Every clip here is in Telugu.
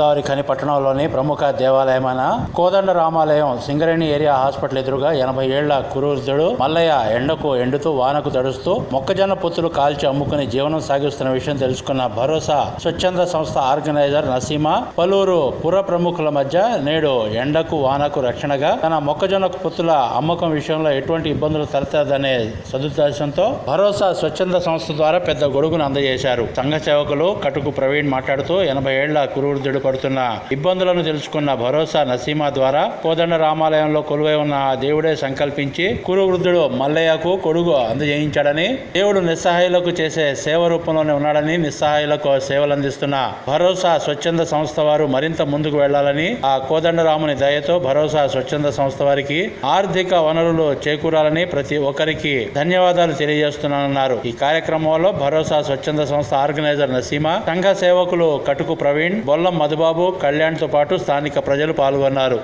గోదావరి ఖని పట్టణంలోని ప్రముఖ దేవాలయమైన కోదండ రామాలయం సింగరేణి ఏరియా హాస్పిటల్ ఎదురుగా ఎనభై ఏళ్ళ కురువృద్ధుడు మల్లయ్య ఎండకు ఎండుతూ వానకు తడుస్తూ మొక్కజొన్న పొత్తులు కాల్చి అమ్ముకుని జీవనం సాగిస్తున్న విషయం తెలుసుకున్న భరోసా స్వచ్ఛంద సంస్థ ఆర్గనైజర్ నసీమా పలువురు పుర ప్రముఖుల మధ్య నేడు ఎండకు వానకు రక్షణగా తన మొక్కజొన్న పొత్తుల అమ్మకం విషయంలో ఎటువంటి ఇబ్బందులు తలెత్తదనే సదుద్దేశంతో భరోసా స్వచ్ఛంద సంస్థ ద్వారా పెద్ద గొడుగును అందజేశారు. సంఘ సేవకులు కటుకు ప్రవీణ్ మాట్లాడుతూ ఎనభై ఏళ్ళ కురువృద్ధుడు పడుతున్న ఇబ్బందులను తెలుసుకున్న భరోసా నసీమా ద్వారా కోదండ రామాలయంలో కొలువై ఉన్న ఆ దేవుడే సంకల్పించి కురువృద్ధుడు మల్లయ్యకు కొడుగు అందజేయించాడని దేవుడు నిస్సహాయులకు చేసే సేవ రూపంలోనే ఉన్నాడని నిస్సహాయులకు సేవలు అందిస్తున్న భరోసా స్వచ్ఛంద సంస్థ వారు మరింత ముందుకు వెళ్ళాలని ఆ కోదండరాముని దయతో భరోసా స్వచ్ఛంద సంస్థ వారికి ఆర్థిక వనరులు చేకూరాలని ప్రతి ఒక్కరికి ధన్యవాదాలు తెలియజేస్తున్నానన్నారు. ఈ కార్యక్రమంలో భరోసా స్వచ్ఛంద సంస్థ ఆర్గనైజర్ నసీమా సంఘ సేవకులు కటుకు ప్రవీణ్ బొల్లం మధుబాబు కళ్యాణ్తో పాటు స్థానిక ప్రజలు పాల్గొన్నారు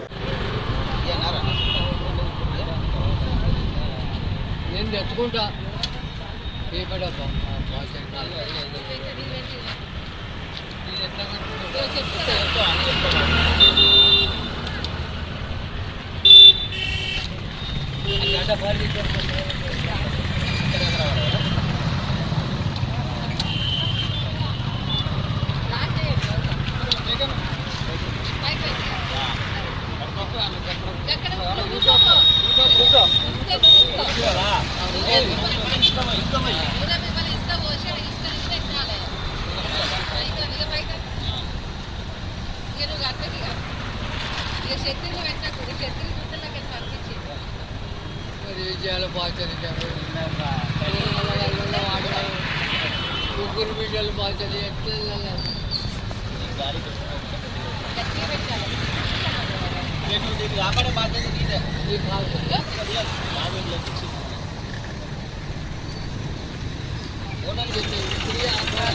నేను తెచ్చుకుంటా పేపర్ డబ్బా శక్తిని పెట్టకు శక్తిని గుర్తులకు పంపించి మరి చదివారు ముగ్గురు బిడ్డలు చదివి ఎట్లా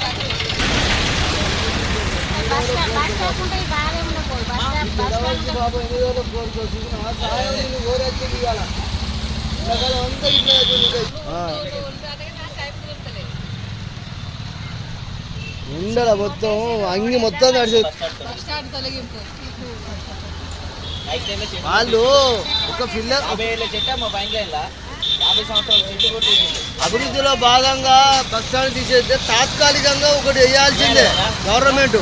కాదు. ఉండల మొత్తం అంగి మొత్తం నడిచే బస్ స్టాండ్ తొలగింపు. వాళ్ళు ఒక పిల్లర్ అభివృద్ధిలో భాగంగా బస్టాండ్ తీసేస్తే తాత్కాలికంగా ఒకటి వేయాల్సిందే గవర్నమెంట్.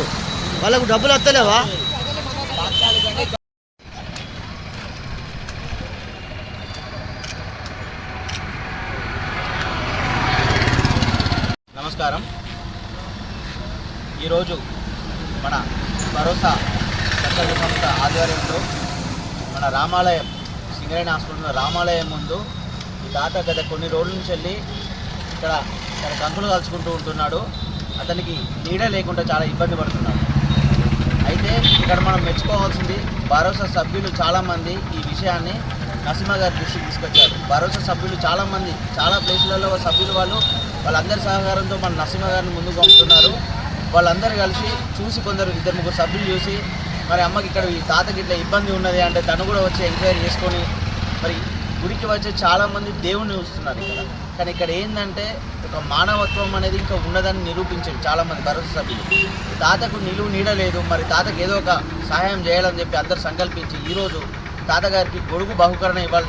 వాళ్ళకు డబ్బులు వస్తలేవా? నమస్కారం. ఈరోజు మన భరోసా సర్కారీ సంస్థ ఆధ్వర్యంలో మన రామాలయం సింగరేణి హాస్పిటల్ రామాలయం ముందు ఈ తాత గత కొన్ని రోజుల నుంచి వెళ్ళి ఇక్కడ తన కంకులు కలుచుకుంటూ ఉంటున్నాడు. అతనికి నీడ లేకుండా చాలా ఇబ్బంది పడుతున్నాడు. అయితే ఇక్కడ మనం మెచ్చుకోవాల్సింది భరోసా సభ్యులు చాలామంది ఈ విషయాన్ని నరసింహ గారి దృష్టికి తీసుకొచ్చారు. భరోసా సభ్యులు చాలామంది చాలా ప్లేసులలో సభ్యులు వాళ్ళు వాళ్ళందరి సహకారంతో మన నరసింహ గారిని ముందుకు పంపుతున్నారు. వాళ్ళందరూ కలిసి చూసి కొందరు ఇద్దరు ముగ్గురు సభ్యులు చూసి మరి అమ్మకి ఇక్కడ ఈ తాతకి ఇట్లా ఇబ్బంది ఉన్నది అంటే తను కూడా వచ్చి ఎంక్వైరీ చేసుకొని మరి గుడికి వచ్చే చాలామంది దేవుణ్ణి చూస్తున్నారు ఇక్కడ. కానీ ఇక్కడ ఏంటంటే ఒక మానవత్వం అనేది ఇంకా ఉన్నదని నిరూపించారు చాలామంది భరోసా సభ్యులు. తాతకు నిలువు నీడ లేదు మరి తాతకు ఏదో ఒక సహాయం చేయాలని చెప్పి అందరు సంకల్పించి ఈరోజు తాతగారికి గొడుగు బహుకరణ ఇవ్వ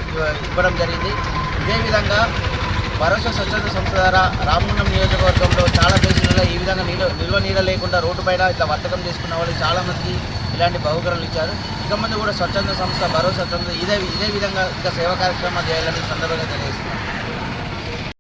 ఇవ్వడం జరిగింది. ఇదే విధంగా భరోసా స్వచ్ఛంద సంస్థ ద్వారా రామగుండం నియోజకవర్గంలో చాలా ప్లేసులలో ఈ విధంగా నీళ్ళ నిల్వ నీడ లేకుండా రోడ్డు పైన ఇట్లా వర్తకం చేసుకున్న వాళ్ళు చాలామందికి ఇలాంటి బహుకరణలు ఇచ్చారు. ఇక ముందు కూడా స్వచ్ఛంద సంస్థ భరోసా సంస్థ ఇదే ఇదే విధంగా ఇంకా సేవా కార్యక్రమాలు చేయాలని సందర్భంగా తెలియజేస్తున్నారు